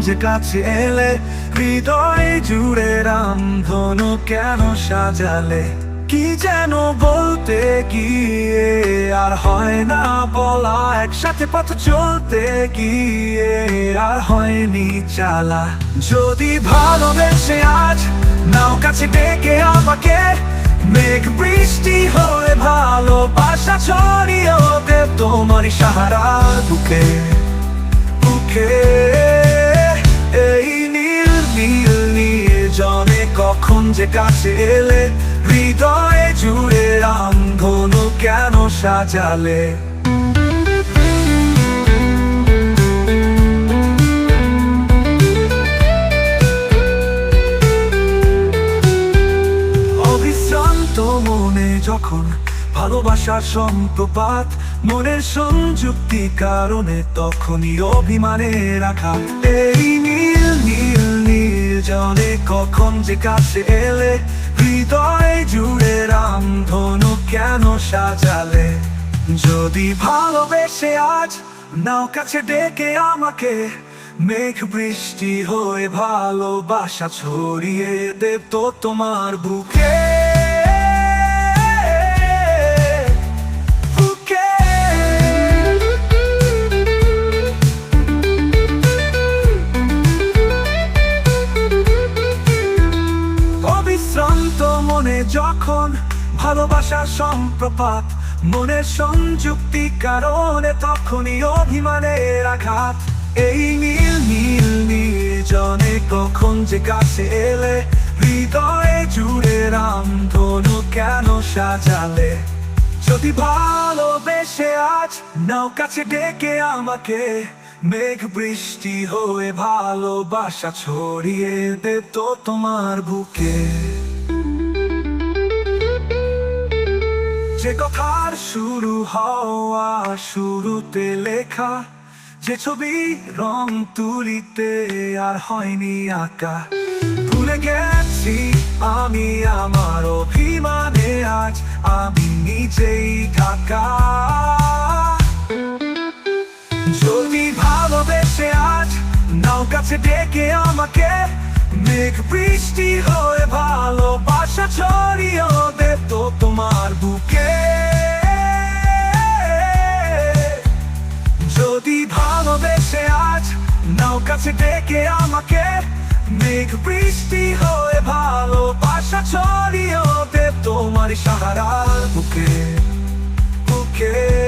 যে কাছে এলে? হৃদয় জুড়ে রামধনু কেন সাজালে? কি যেন বলতে গিয়ে? আর হয় না বলা, একসাথে পথ চলতে গিয়ে। আর হয়নি চালা। যদি ভালোবেসে আজ নাও কাছে ডেকে আমাকে, মেঘ বৃষ্টি হয়ে ভালোবাসা ছড়িয়ে দেব তোমারই সাহারা বুকে। বুকে এই নীল নীল নীল জনে কখন যে কাছে এলে, হৃদয়ে জুড়ে রামধনু কেন সাজালে? যখন ভালোবাসার সম্প্রপাত, মনের সংযুক্তি কারণে তখনই অভিমানে রাখা। এই নীল নীল নীল জনে কখন যে কাছে এলে, হৃদয় জুড়ে রামধনু কেন সাজালে? যদি ভালোবেসে আজ নাও কাছে ডেকে আমাকে, মেঘ বৃষ্টি হয়ে ভালোবাসা ছড়িয়ে দেব তো তোমার বুকে। ভালোবাসার সম্প্রপাত, মনের সংযুক্তি কারণে তখনই অভিমানের আঘাত। এই নীল নীল নীল জনে কখন যে কাছে এলে, হৃদয়ে জুড়ে রাম ধনু কেন সাজালে? যদি ভালোবেসে আজ নাও কাছে ডেকে আমাকে, মেঘ বৃষ্টি হয়ে ভালোবাসা ছড়িয়ে দে তো তোমার বুকে। যে কথার শুরু হওয়া, শুরুতে লেখা, যে ছবি রং তুলিতে আর হয়নি আঁকা। ভুলে গেছি আমি আমার অভিমানে, আজ আমি নিজেই ঢাকা। যদি ভালোবেসে আজ নাও কাছে ডেকে আমাকে, মেঘ বৃষ্টি হয়ে ভালোবাসা ছড়িয়ে দেব তো তোমার বুকে। কাছে ডেকে আমাকে। মেঘ বৃষ্টি হয়ে ভালো বাসা ছড়িয়ে দেব তোমার সাহারা। বুকে বুকে